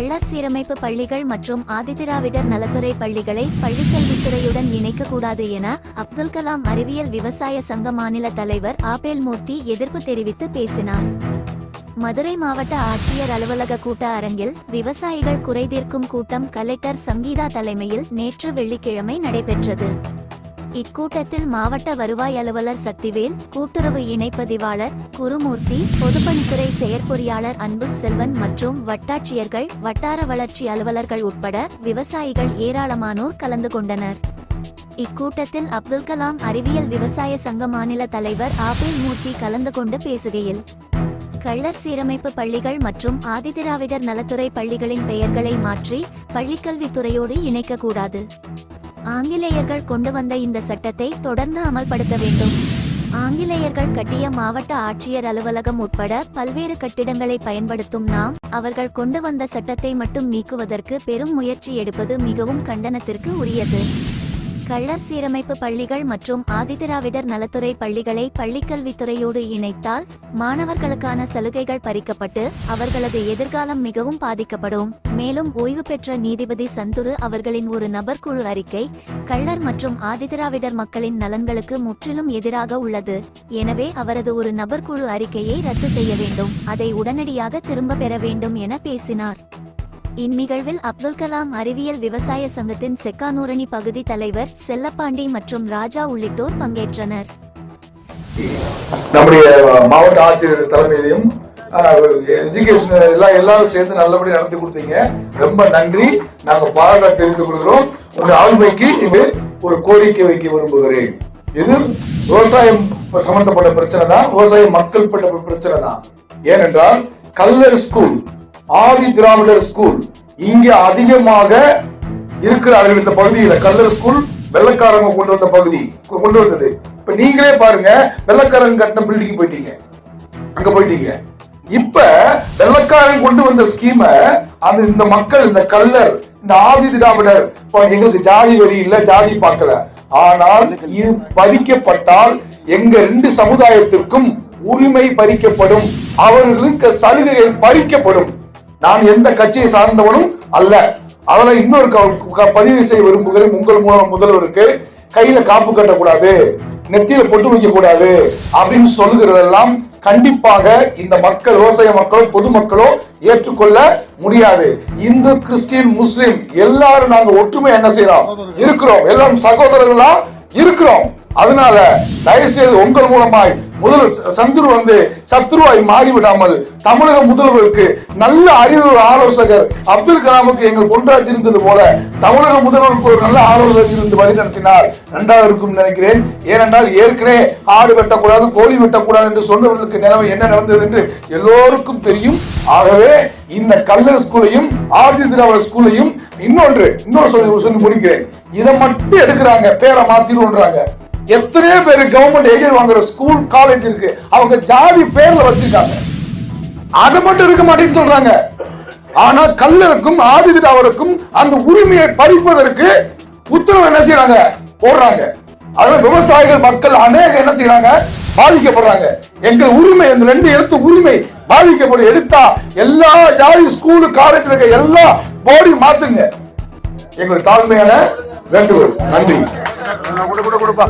கள்ளர் சீரமைப்பு பள்ளிகள் மற்றும் ஆதிதிராவிடர் நலத்துறை பள்ளிகளை பள்ளிக்கல்வித்துறையுடன் இணைக்கக்கூடாது என அப்துல் கலாம் அறிவியல் விவசாய சங்க மாநில தலைவர் ஆபேல் மூர்த்தி எதிர்ப்பு தெரிவித்து பேசினார். மதுரை மாவட்ட ஆட்சியர் அலுவலக கூட்ட அரங்கில் விவசாயிகள் குறைதீர்க்கும் கூட்டம் கலெக்டர் சங்கீதா தலைமையில் நேற்று வெள்ளிக்கிழமை நடைபெற்றது. இக்கூட்டத்தில் மாவட்ட வருவாய் அலுவலர் சக்திவேல் கூட்டுறவு இணைப்பதிவாளர் குருமூர்த்தி பொதுப்பணித்துறை செயற்பொறியாளர் அன்பு செல்வன் மற்றும் வட்டாட்சியர்கள் வட்டார வளர்ச்சி அலுவலர்கள் உட்பட விவசாயிகள் ஏராளமானோர் கலந்து கொண்டனர். இக்கூட்டத்தில் அப்துல் கலாம் அறிவியல் விவசாய சங்க மாநில தலைவர் ஆபில் மூர்த்தி கலந்து கொண்டு பேசுகையில் கள்ளர் சீரமைப்பு பள்ளிகள் மற்றும் ஆதிதிராவிடர் நலத்துறை பள்ளிகளின் பெயர்களை மாற்றி பள்ளிக்கல்வித்துறையோடு இணைக்கக்கூடாது ஆங்கிலேயர்கள் கொண்டு வந்த இந்த சட்டத்தை தொடர்ந்து அமல்படுத்த வேண்டும். ஆங்கிலேயர்கள் கட்டிய மாவட்ட ஆட்சியர் அலுவலகம் உட்பட பல்வேறு கட்டிடங்களை பயன்படுத்தும் நாம் அவர்கள் கொண்டு வந்த சட்டத்தை மட்டும் நீக்குவதற்கு பெரும் முயற்சி எடுப்பது மிகவும் கண்டனத்திற்கு உரியது. கள்ளர் சீரமைப்பு பள்ளிகள் மற்றும் ஆதிதிராவிடர் நலத்துறை பள்ளிகளை பள்ளிக்கல்வித்துறையோடு இணைத்தால் மாணவர்களுக்கான சலுகைகள் பறிக்கப்பட்டு அவர்களது எதிர்காலம் மிகவும் பாதிக்கப்படும். மேலும் ஓய்வு பெற்ற நீதிபதி சந்துரு அவர்களின் ஒரு நபர் குழு அறிக்கை கள்ளர் மற்றும் ஆதிதிராவிடர் மக்களின் நலன்களுக்கு முற்றிலும் எதிராக உள்ளது. எனவே அவரது ஒரு நபர் குழு அறிக்கையை ரத்து செய்ய வேண்டும். அதை உடனடியாக திரும்ப பெற வேண்டும் என பேசினார். இந்நிகழ்வில் அப்துல் கலாம் அறிவியல் விவசாய சங்கத்தின் செக்கானூரணி பகுதி தலைவர் செல்லப்பாண்டி மற்றும் ராஜா உள்ளிட்டோர் பங்கேற்றனர். நம்முடைய மாவட்ட ஆட்சியர் தலைமையிலையும் எஜுகேஷன் எல்லாம் எல்லாரும் சேர்ந்து நல்லபடியாக நடத்தி கொடுத்தீங்க. ரொம்ப நன்றி. நாங்க பாராட்ட தெரிந்து கொள்கிறோம். உங்க ஆளுமைக்கு இது ஒரு கோரிக்கை வைக்க விரும்புகிறேன். இது விவசாயம் சம்பந்தப்பட்ட பிரச்சனை தான். விவசாய மக்கள் பட்ட பிரச்சனை தான். ஏனென்றால் கல்லர் ஸ்கூல் ஆதி திராவிடர் ஸ்கூல். இங்க அதிகமாக இருக்கிறார்கள் இந்த பகுதியில கல்லர் ஸ்கூல் வெள்ளக்காரங்க கொண்டு வந்த பகுதி கொண்டு வந்தது. இப்ப நீங்களே பாருங்க வெள்ளக்காரங்க கட்டின பில்டிங் போயிட்டீங்க. அங்க போயிட்டீங்க. இப்ப வெள்ளக்காரன் கொண்டு வந்த ஸ்கீம அந்த இந்த மக்கள் இந்த கல்லர் இந்த ஆதி திராவிடர் எங்களுக்கு ஜாதி வரி இல்ல ஜாதி பார்க்கல. ஆனால் இது பறிக்கப்பட்டால் எங்க ரெண்டு சமுதாயத்திற்கும் உரிமை பறிக்கப்படும். அவர்களுக்கு சலுகைகள் பறிக்கப்படும். நான் எந்த கட்சியை சார்ந்தவனும் அல்ல. அதனால இன்னொரு க- பதிவு செய்ய விரும்புகிறேன் உங்கள் மூலம் முதல்வருக்கு கையில காப்பு கட்டக்கூடாது நெத்தியில பொட்டு வைக்க கூடாது அப்படின்னு சொல்லுகிறதெல்லாம் கண்டிப்பாக இந்த மக்கள் விவசாய மக்களோ பொதுமக்களோ ஏற்றுக்கொள்ள முடியாது. இந்து கிறிஸ்டின் முஸ்லிம் எல்லாரும் நாங்க ஒற்றுமை என்ன செய்யறோம்? இருக்கிறோம். எல்லாரும் சகோதரர்களா இருக்கிறோம். அதனால தயவு செய்து உங்கள் மூலமாய் முதல்வர் சந்துரு வந்து சத்ருவாய் மாறிவிடாமல் தமிழக முதல்வருக்கு நல்ல அறிவு ஆலோசகர் அப்துல் கலாமுக்கு எங்கள் பொன்ராஜ் இருந்தது போல தமிழக முதல்வருக்கு ஒரு நல்ல ஆலோசகர் இருந்து வழி நடத்தினார். நன்றாக இருக்கும் நினைக்கிறேன். ஏனென்றால் ஏற்கனவே ஆடு வெட்டக்கூடாது கோழி வெட்டக்கூடாது என்று சொன்னவர்களுக்கு நிலைமை என்ன நடந்தது என்று எல்லோருக்கும் தெரியும். ஆகவே இந்த கல்லர் ஸ்கூலையும் ஆதி திராவிட ஸ்கூலையும் இன்னொன்று இன்னொரு சொல்லி சொல்லி முடிக்கிறேன். இதை மட்டும் எடுக்கிறாங்க பேரை மாத்திடுன்றாங்க எத்தனையோ பேர் கவர்மெண்ட் எய்டட் வாங்குற ஸ்கூல் காலேஜ் இருக்கு. அவங்க ஜாதி பேர்ல வச்சிருக்காங்க. அது மட்டும் இருக்க மாட்டேன்னு சொல்றாங்க. ஆனா கல்லருக்கும் ஆதி திராவிடருக்கும் அந்த உரிமையை பறிப்பதற்கு உத்தரவு என்ன செய்யறாங்க? போடுறாங்க. அதனால விவசாயிகள் மக்கள் அநேக என்ன செய்யறாங்க? பாதிக்கப்படுறாங்க. எங்கள் உரிமை இந்த ரெண்டு எழுத்து உரிமை பாதிக்கப்படும். எடுத்தா எல்லா ஜாதி ஸ்கூலு காலேஜ் இருக்க எல்லா போர்டையும் மாத்துங்க. எங்களுக்கு தாழ்மையான வேண்டுகோள். நன்றி. கொடுப்பா.